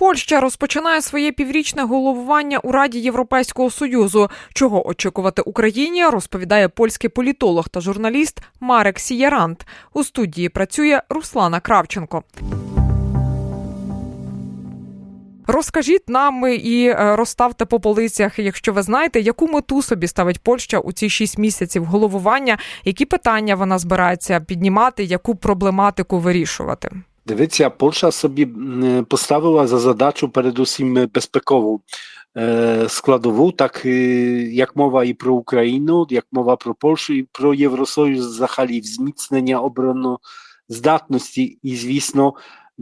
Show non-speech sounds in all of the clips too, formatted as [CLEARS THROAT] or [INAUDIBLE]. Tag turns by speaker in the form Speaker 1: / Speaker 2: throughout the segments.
Speaker 1: Польща розпочинає своє піврічне головування у Раді Європейського союзу. Чого очікувати Україні, розповідає польський політолог та журналіст Марек Сієрант. У студії працює Руслана Кравченко. Розкажіть нам і е, розставте по полицях, якщо ви знаєте, яку мету собі ставить Польща у ці шість місяців головування, які питання вона збирається піднімати, яку проблематику вирішувати.
Speaker 2: Дивіться, Польща собі м, поставила за задачу передусім безпекову е, складову, так е, як мова і про Україну, як мова про Польщу і про Євросоюз взагалі, зміцнення обороноздатності і, звісно,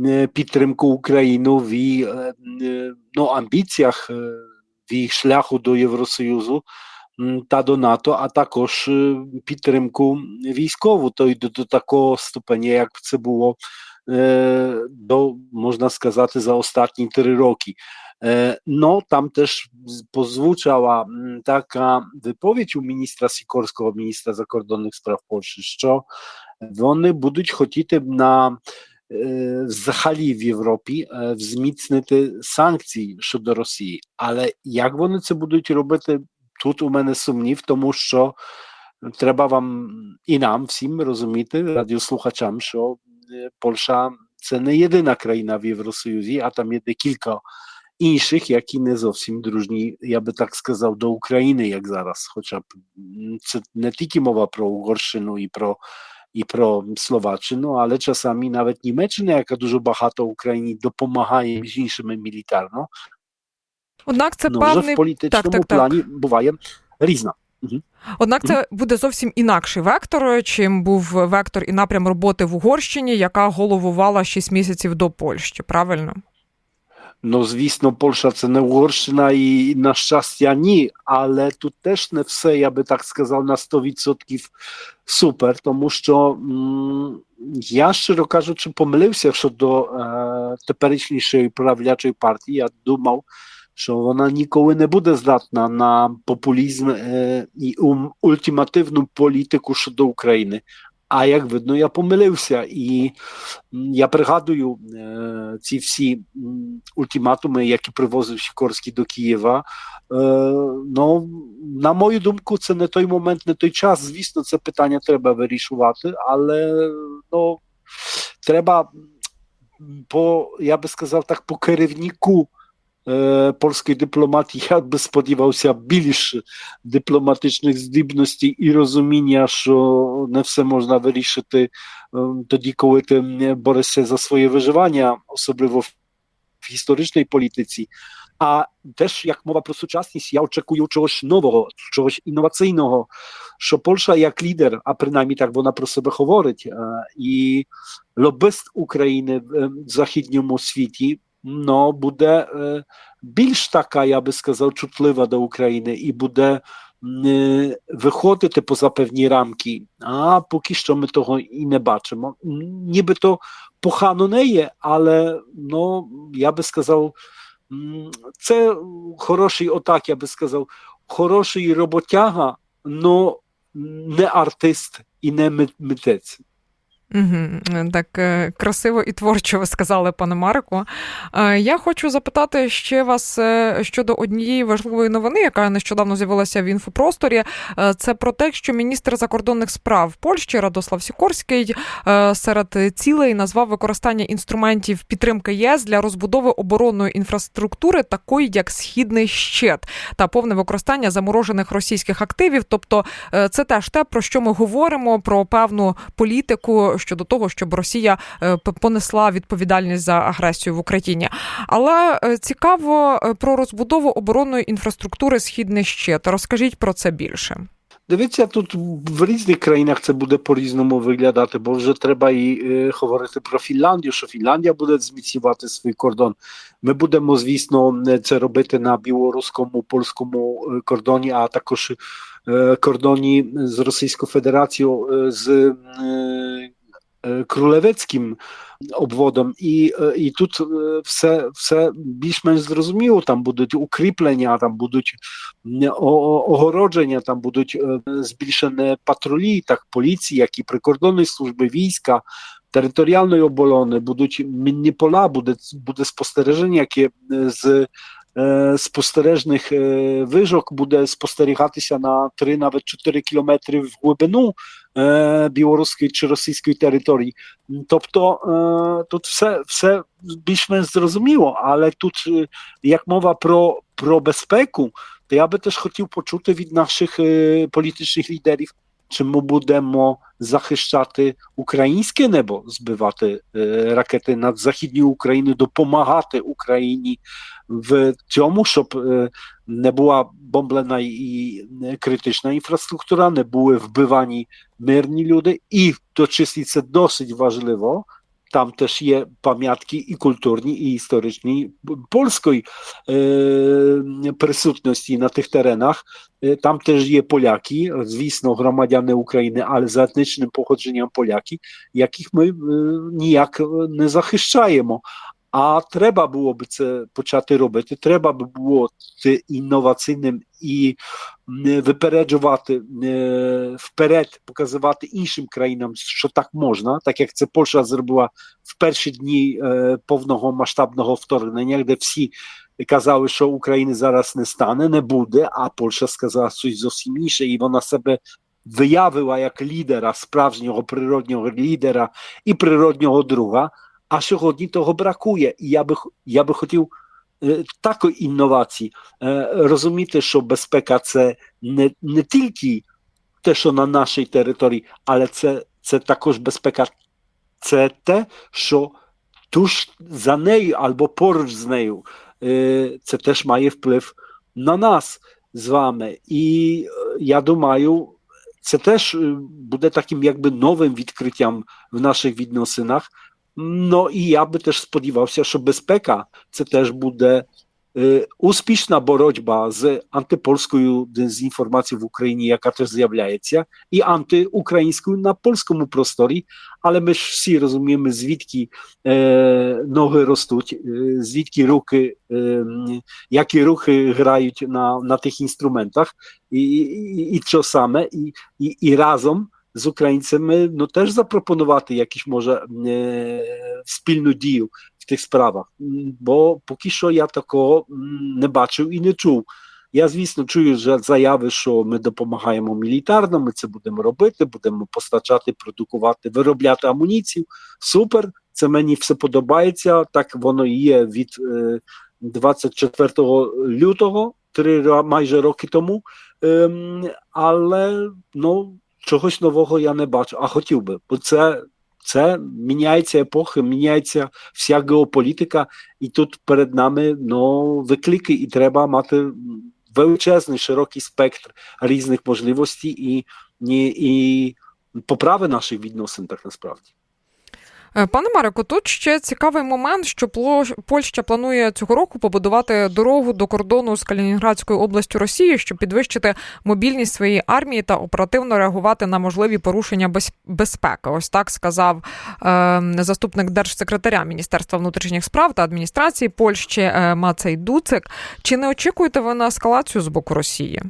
Speaker 2: е, підтримку України в її е, е, ну, амбіціях, е, в їх шляху до Євросоюзу та до НАТО, а також е, підтримку військову, то й до, до такого ступеня, як це було е, до, можна сказати, за три роки. Е, No, tam też z- poзвучала м, така виповідь у міністра Сікорського, міністра закордонних справ Польщі, що вони будуть хотіти на е, взагалі в Європі е, зміцнити санкції щодо Росії. Але як вони це будуть робити, тут у мене сумнів, тому що треба вам і нам всім розуміти, радіослухачам, що е, Польща це не єдина країна в Євросоюзі, а там є декілька інших, які не зовсім дружні, я би так сказав, до України, як зараз. Хоча б м, це не тільки мова про Угорщину і про, і про Словаччину, але часами навіть Німеччина, яка дуже багато Україні допомагає між іншими мілітарно,
Speaker 1: Однак це
Speaker 2: ну, вже
Speaker 1: певний
Speaker 2: в політичному
Speaker 1: так, так, так.
Speaker 2: плані буває різна.
Speaker 1: Однак це буде зовсім інакший вектор, чим був вектор і напрям роботи в Угорщині, яка головувала 6 місяців до Польщі. Правильно?
Speaker 2: No звісно, Польща це не Угорщина і на щастя ні, але тут теж не все, я би так сказав, на 100% супер, тому що м, я, щиро кажучи, помилився щодо е, теперішньої правлячої партії. Я думав, що вона ніколи не буде здатна на популізм е, і ультимативну політику щодо України. А як видно, я помилився, і я пригадую е, ці всі ультиматуми, які привозив Сікорський до Києва. Е, ну, на мою думку, це не той момент, не той час. Звісно, це питання треба вирішувати, але ну, треба по, я би сказав так, по керівнику е, польської дипломатії, я би сподівався більш дипломатичних здібностей і розуміння, що не все можна вирішити е, тоді, коли ти борешся за своє виживання, особливо в в історичній політиці. А теж як мова про сучасність, я очікую чогось нового, чогось інноваційного, що Польща як лідер, а принаймні так вона про себе говорить, е, і лобист України в ну, буде е, більш така, я би сказав, чутлива до України і буде е, виходити поза певні рамки. А поки що ми того і не бачимо. М, Ніби то погано не є, але ну, я би сказав, це хороший, отак я би сказав, хороший роботяга, но не артист і не митець.
Speaker 1: Угу, так е, красиво і творчо ви сказали, пане Марику. Е, Я хочу запитати ще вас е, щодо однієї важливої новини, яка нещодавно з'явилася в інфопросторі. Це про те, що міністр закордонних справ Польщі Радослав Сікорський серед цілей назвав використання інструментів підтримки ЄС для розбудови оборонної інфраструктури, такої як східний щит та повне використання заморожених російських активів. Тобто, це теж те, про що ми говоримо, про певну політику щодо того, щоб Росія е, понесла відповідальність за агресію в Україні. Але е, цікаво е, про розбудову оборонної інфраструктури Східний щит. Розкажіть про це більше.
Speaker 2: Дивіться, тут в різних країнах це буде по-різному виглядати, бо вже треба і е, говорити про Фінляндію, що Фінляндія буде зміцнювати свій кордон. Ми будемо, звісно, це робити на білоруському, польському кордоні, а також е, кордоні з Російською Федерацією, з е, е, Крулевецьким обводом, і, е, тут е, все, все більш-менш зрозуміло. Там будуть укріплення, там будуть огородження, там будуть збільшені патрулі, так поліції, як і прикордонної служби, війська, територіальної оборони, будуть мінні поля, буде, буде спостереження, яке з спостережних е, вижок буде спостерігатися на 3, навіть 4 кілометри в глибину е, білоруської чи російської території. Тобто е, тут все, все більш-менш зрозуміло, але тут е, як мова про, про безпеку, то я би теж хотів почути від наших е, політичних лідерів, чи ми будемо захищати українське небо, збивати е, ракети над Західною Україною, допомагати Україні в цьому, щоб е, не була бомблена і е, критична інфраструктура, не були вбивані мирні люди, і в то числі це досить важливо. Там теж є пам'ятки і культурні, і історичні польської е, присутності на тих теренах. Е, Там теж є поляки, звісно, громадяни України, але за етнічним походженням поляки, яких ми е, ніяк е, не захищаємо. А треба було б це почати робити. Треба б було це інноваційним і м, випереджувати е, вперед, показувати іншим країнам, що так можна, так як це Польща зробила в перші дні е, повного масштабного вторгнення, де всі казали, що України зараз не стане, не буде, а Польща сказала щось зовсім інше, і вона себе виявила як лідера, справжнього природнього лідера і природнього друга. А сьогодні того бракує. І я би, я би хотів такої інновації розуміти, що безпека це не, не тільки те, що на нашій території, але це, це також безпека, це те, що туż за нею або поруч з нею. Це теж має вплив на нас з вами. І я думаю, це теж буде таким якби новим відкриттям в наших відносинах. No i ja by też spodziewał się, że bezpeka це теж буде е, успішна боротьба з антипольською дезінформацією в Україні, яка теж з'являється, і антиукраїнською на польському просторі. Але ми ж всі розуміємо, звідки е, ноги ростуть, е, звідки руки, е, м, які рухи грають на, на тих інструментах, і, і, і що саме, і, і, і разом з українцями ну теж запропонувати якісь може е, спільну дію в тих справах. Бо поки що я такого не бачив і не чув. Я, звісно, чую вже заяви, що ми допомагаємо мілітарно, ми це будемо робити, будемо постачати, продукувати, виробляти амуніцію. Супер, це мені все подобається. Так воно і є від е, 24 лютого, три майже роки тому. Ем, але ну, чогось нового я не бачу, а хотів би, бо це, це міняється епоха, міняється вся геополітика, і тут перед нами ну, виклики, і треба мати величезний широкий спектр різних можливостей і, і, і поправи наших відносин, так насправді.
Speaker 1: Е, Пане Марику, тут ще цікавий момент, що Польща планує цього року побудувати дорогу до кордону з Калінінградською областю Росії, щоб підвищити мобільність своєї армії та оперативно реагувати на можливі порушення без- безпеки. Ось так сказав е, заступник держсекретаря Міністерства внутрішніх справ та адміністрації Польщі е, Мацей Дуцик. Чи не очікуєте ви на ескалацію з боку Росії?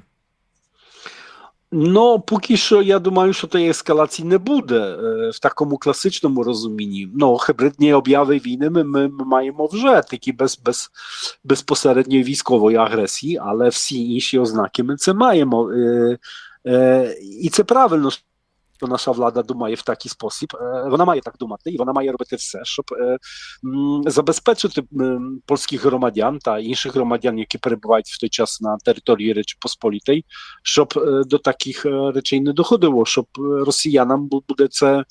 Speaker 2: No, póki що я думаю, що тієї ескалації не буде е, в такому класичному розумінні. Ну, гібридні обяви війни ми, ми, ми маємо вже такі без, без, безпосередньої військової агресії, але всі інші ознаки ми це маємо. Е, е, і це правильно, що наша влада думає в такий спосіб. Е, вона має так думати, і вона має робити все, щоб е, забезпечити польських громадян та інших громадян, які перебувають в той час на території Речі щоб е, до таких речей не доходило, щоб росіянам бу- буде це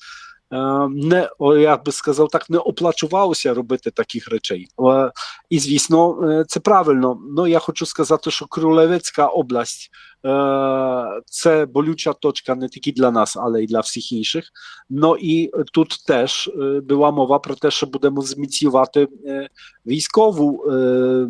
Speaker 2: не я би сказав так, не оплачувалося робити таких речей. І звісно, це правильно. Ну я хочу сказати, що Крулевецька область Це болюча точка не тільки для нас, але й для всіх інших. Ну і тут теж е, була мова про те, що будемо зміцнювати е, військову е,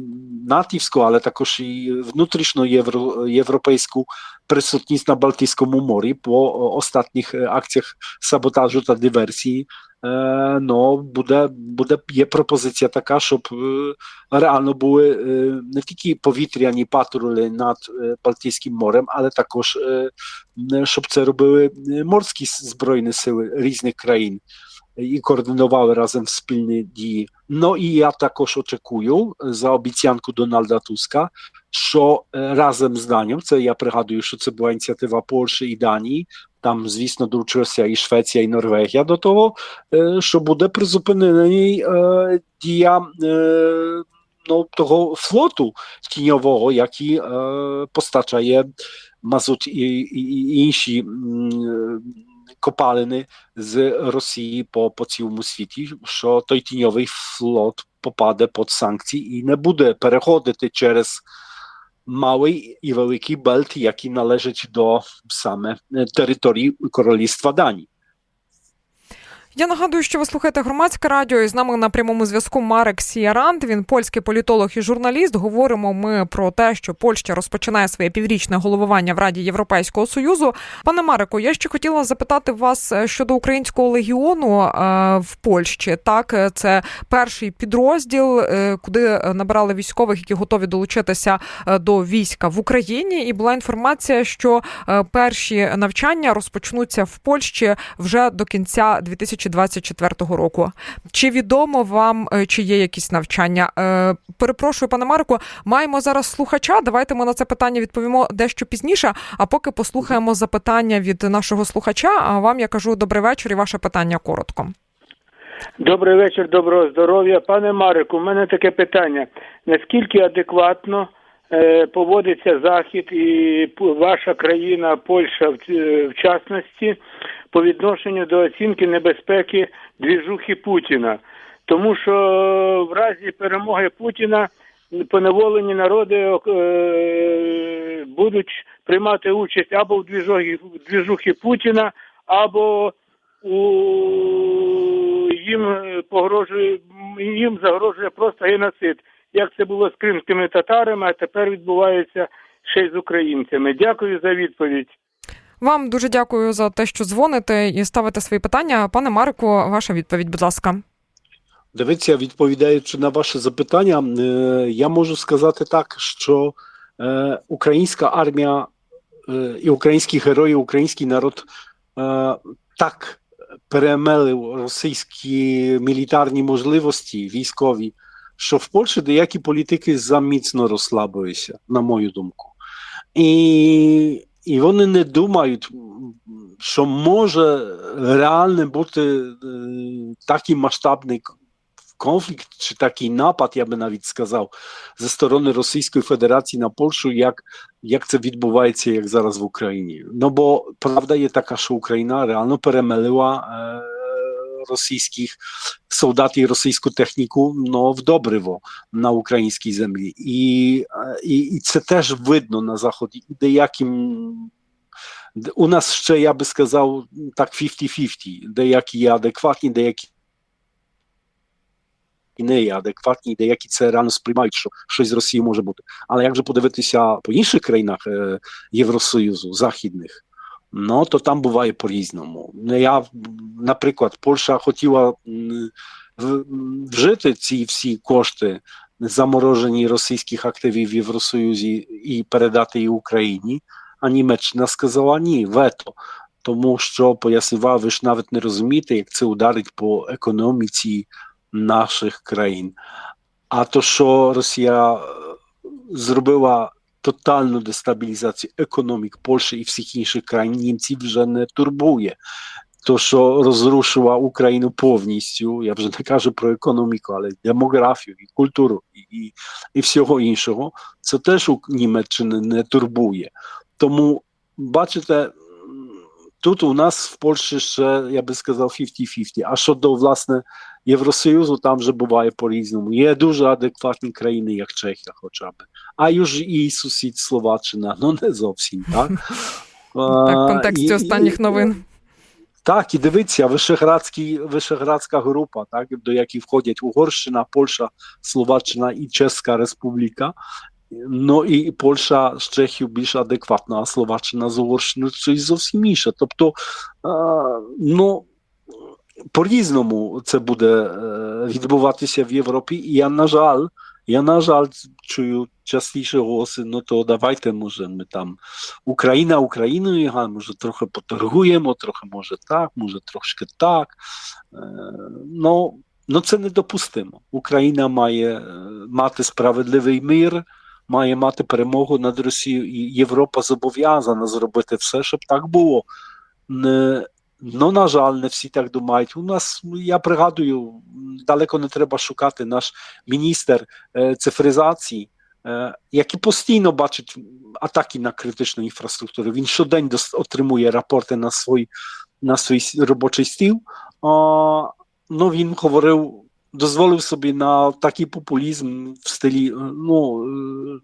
Speaker 2: натівську, але також і внутрішньо євро, європейську присутність на Балтійському морі по останніх акціях саботажу та диверсії. Е, Ну, буде, буде є пропозиція така, щоб е, реально були е, не тільки повітряні патрулі над е, Балтійським морем, але також е, м, щоб це робили е, морські с- збройні сили різних країн і координували разом спільні дії. Ну і я також очікую за обіцянку Дональда Туска, що е, разом з Данією, це я пригадую, що це була ініціатива Польщі і Данії. Там, звісно, долучилася і Швеція, і Норвегія до того, е, що буде призупинений е, дія е, ну, того флоту тіньового, який е, постачає мазут і, і, і інші м, kopaliny z Rosji po, po całym świecie, що той тіньовий флот попаде під санкції і не буде переходити через малий і великий бельт, який належить до саме території Королівства Данії.
Speaker 1: Я нагадую, що ви слухаєте громадське радіо, і з нами на прямому зв'язку Марек Сіарант. Він польський політолог і журналіст. Говоримо ми про те, що Польща розпочинає своє піврічне головування в Раді Європейського союзу. Пане Марику, я ще хотіла запитати вас е, щодо українського легіону е, в Польщі. Так, е, це перший підрозділ, куди набирали військових, які готові долучитися до війська в Україні. І була інформація, що перші навчання розпочнуться в Польщі вже до кінця 2024 року. Чи відомо вам, е, чи є якісь навчання? Е, Перепрошую, пане Марку, маємо зараз слухача. Давайте ми на це питання відповімо дещо пізніше. А поки послухаємо запитання від нашого слухача. А вам я кажу добрий вечір і ваше питання коротко.
Speaker 3: Добрий вечір, доброго здоров'я. Пане Марику, у мене таке питання. Наскільки адекватно е, поводиться Захід і ваша країна, Польща в, в частності, по відношенню до оцінки небезпеки двіжухи Путіна? Тому що в разі перемоги Путіна поневолені народи е, будуть приймати участь або в двіжухі, Путіна, або у їм погрожує їм загрожує просто геноцид. Як це було з кримськими татарами, а тепер відбувається ще й з українцями. Дякую за відповідь.
Speaker 1: Вам дуже дякую за те, що дзвоните і ставите свої питання. Пане Марику, ваша відповідь, будь ласка.
Speaker 2: Дивіться, відповідаючи на ваше запитання, е, я можу сказати так, що е, українська армія е, і українські герої, український народ так перемелив російські мілітарні можливості військові, що в Польщі деякі політики заміцно розслабилися, на мою думку. І, і вони не думають, що може реально бути е, такий масштабний конфлікт чи такий напад, я би навіть сказав, зі сторони Російської Федерації на Польщу, як, як це відбувається, як зараз в Україні. Ну бо правда є така, що Україна реально перемелила солдатів і російську техніку в добриво на українській землі. І, е, і, і це теж видно на Заході. І деяким у нас ще, я би сказав, так 50-50. Деякі є адекватні, деякі і не є адекватні, деякі це реально сприймають, що щось з Росії може бути. Але як же подивитися по інших країнах Євросоюзу, західних, ну то там буває по-різному. Ну, Я, наприклад, Польща хотіла вжити ці всі кошти, заморожені російських активів в Євросоюзі, і передати їх Україні, а Німеччина сказала ні, вето. Тому що пояснювала, ви ж навіть не розумієте, як це ударить по економіці наших країн. А то, що Росія е, зробила тотальну дестабілізацію економік Польщі і всіх інших країн, німців вже не турбує. То, що розрушила Україну повністю, я вже не кажу про економіку, але демографію, і культуру, і, і, і всього іншого, це теж у Німеччини не турбує. Тому, бачите, м, тут у нас в Польщі ще, я би сказав, 50-50. А щодо, власне, Євросоюзу, там вже буває по-різному. Є дуже адекватні країни, як Чехія хоча б. А już і сусід Словаччина, ну не зовсім, так? [LAUGHS]
Speaker 1: Так, в контексті останніх новин.
Speaker 2: Так, і дивіться, Вишеградська група, так, до якої входять Угорщина, Польща, Словаччина і Чеська Республіка. Ну і Польща з Чехією більш адекватна, а Словаччина з Угорщиною щось зовсім інше. Тобто, а, ну, по-різному це буде відбуватися в Європі. І я, на жаль, я, на жаль, чую частіше голоси, ну то давайте, може, ми там Україна Україною, га, може, трохи поторгуємо, трохи може так, може трошки так. Ну, ну це недопустимо. Україна має мати справедливий мир, має мати перемогу над Росією, і Європа зобов'язана зробити все, щоб так було. Не, Ну, на жаль, не всі так думають. У нас, я пригадую, далеко не треба шукати наш міністр е, цифризації, е, який постійно бачить атаки на критичну інфраструктуру. Він щодень дос- отримує рапорти на свій, на свій робочий стіл. А, ну, він говорив, дозволив собі на такий популізм в стилі, е, ну, е,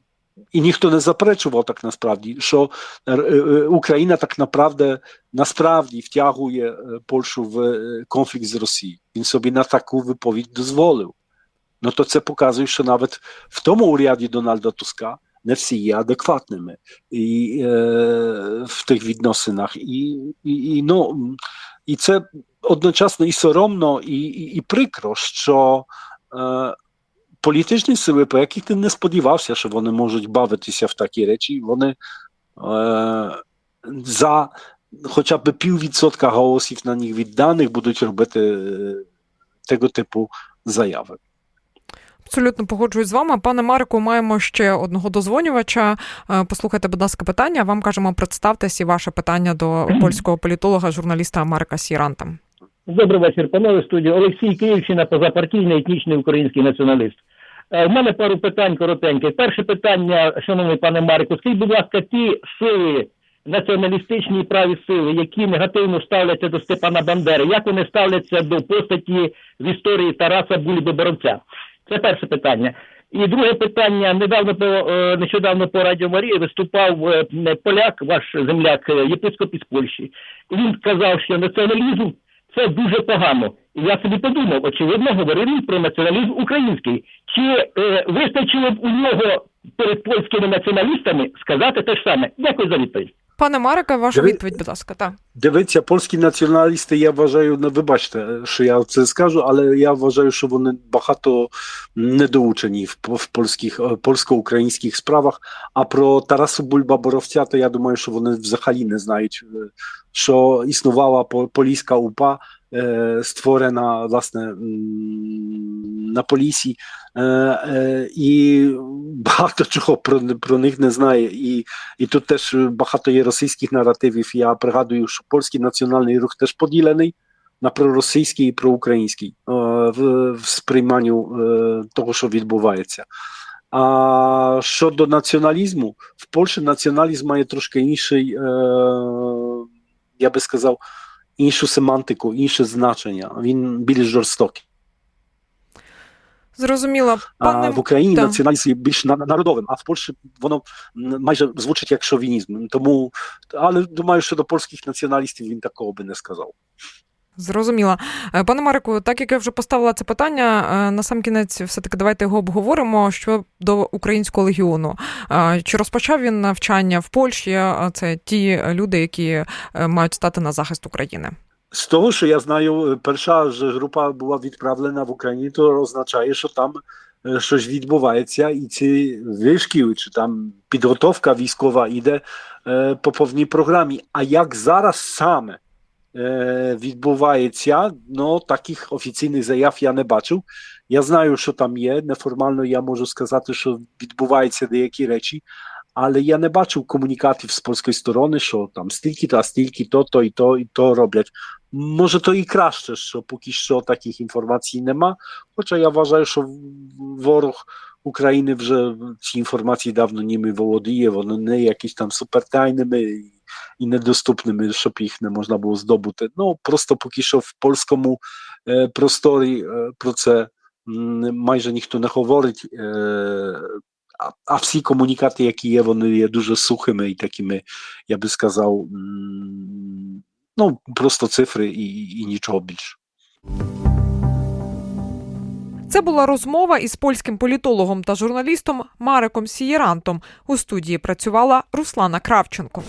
Speaker 2: і ніхто не заперечував так насправді, що е, е, Україна так направде насправді втягує е, Польщу в е, конфлікт з Росією. Він собі на таку виповідь дозволив. Ну то це показує, що навіть в не всі є адекватними і, е, в тих відносинах. І, і, і, ну, і це одночасно і соромно, і, і, і прикро, що е, політичні сили, по яких ти не сподівався, що вони можуть бавитися в такі речі, вони е, за хоча б піввідсотка голосів на них відданих будуть робити е, того типу заяви.
Speaker 1: Абсолютно погоджуюсь з вами. Пане Марику, маємо ще одного дозвонювача. Е, Послухайте, будь ласка, питання. Вам кажемо, представтесь і ваше питання до [CLEARS THROAT] польського політолога, журналіста Марка Сіранта.
Speaker 4: Добрий вечір, панове студія. Олексій Київщина, позапартійний етнічний український націоналіст. Е, В мене пару питань коротеньких. Перше питання, шановний пане Марку, скажіть, будь ласка, ті сили, націоналістичні і праві сили, які негативно ставляться до Степана Бандери, як вони ставляться до постаті в історії Тараса Бульби Боровця? Це перше питання. І друге питання. Недавно по е, нещодавно по Радіо Марії виступав е, поляк, ваш земляк, е, єпископ із Польщі. Він сказав, що націоналізм це дуже погано. І я собі подумав, очевидно, говорив він про націоналізм український. Чи е, вистачило б у нього перед польськими націоналістами сказати те ж саме? Дякую за відповідь.
Speaker 1: Пане Марика, ваша
Speaker 2: Диви-
Speaker 1: відповідь, будь ласка. Так.
Speaker 2: Дивіться, польські націоналісти, я вважаю, ну вибачте, що я це скажу, але я вважаю, що вони багато недоучені в, в польських е, польсько-українських справах. А про Тарасу Бульба Боровця, то я думаю, що вони взагалі не знають, е, що існувала по- поліська УПА, е, створена власне на полісі, е, е, і багато [LAUGHS] чого про, про них не знає. І і тут теж багато є російських наративів. Я пригадую, що польський національний рух теж поділений на проросійський і проукраїнський в, в сприйманню того, що відбувається. А щодо націоналізму, в Польщі націоналізм має трошки інший, я би сказав, іншу семантику, інше значення. Він більш жорстокий.
Speaker 1: Зрозуміло. Пане
Speaker 2: А в Україні націоналізм є більш на- народовим, а в Польщі воно майже звучить як шовінізм. Тому, але думаю, що до польських націоналістів він такого би не сказав.
Speaker 1: Зрозуміла. Е, Пане Марику, так як я вже поставила це питання, е, на сам кінець все-таки давайте його обговоримо щодо українського легіону. Е, Чи розпочав він навчання в Польщі? Це ті люди, які мають стати на захист України.
Speaker 2: З того, що я знаю, перша ж група була відправлена в Україні, то означає, що там щось відбувається, і ці вишкіл, чи там підготовка військова йде по повній програмі. А як зараз саме відбувається, ну таких офіційних заяв я не бачив. Я знаю, що там є. Неформально я можу сказати, що відбуваються деякі речі, але я не бачив комунікатів з польської сторони, що там стільки та стільки, то, то і то, і то роблять. Може, то і краще, що поки що таких інформацій нема. Хоча я вважаю, що ворог України вже ці інформації давно ними володіє, вони не якісь там супертайними. І недоступними, щоб їх не можна було здобути. Ну просто поки що в польському е, просторі е, про це майже ніхто не говорить. Е, а, а всі комунікати, які є, вони є дуже сухими і такими, я би сказав, ну просто цифри і, і нічого більше.
Speaker 1: Це була розмова із польським політологом та журналістом Мареком Сієрантом. У студії працювала Руслана Кравченко.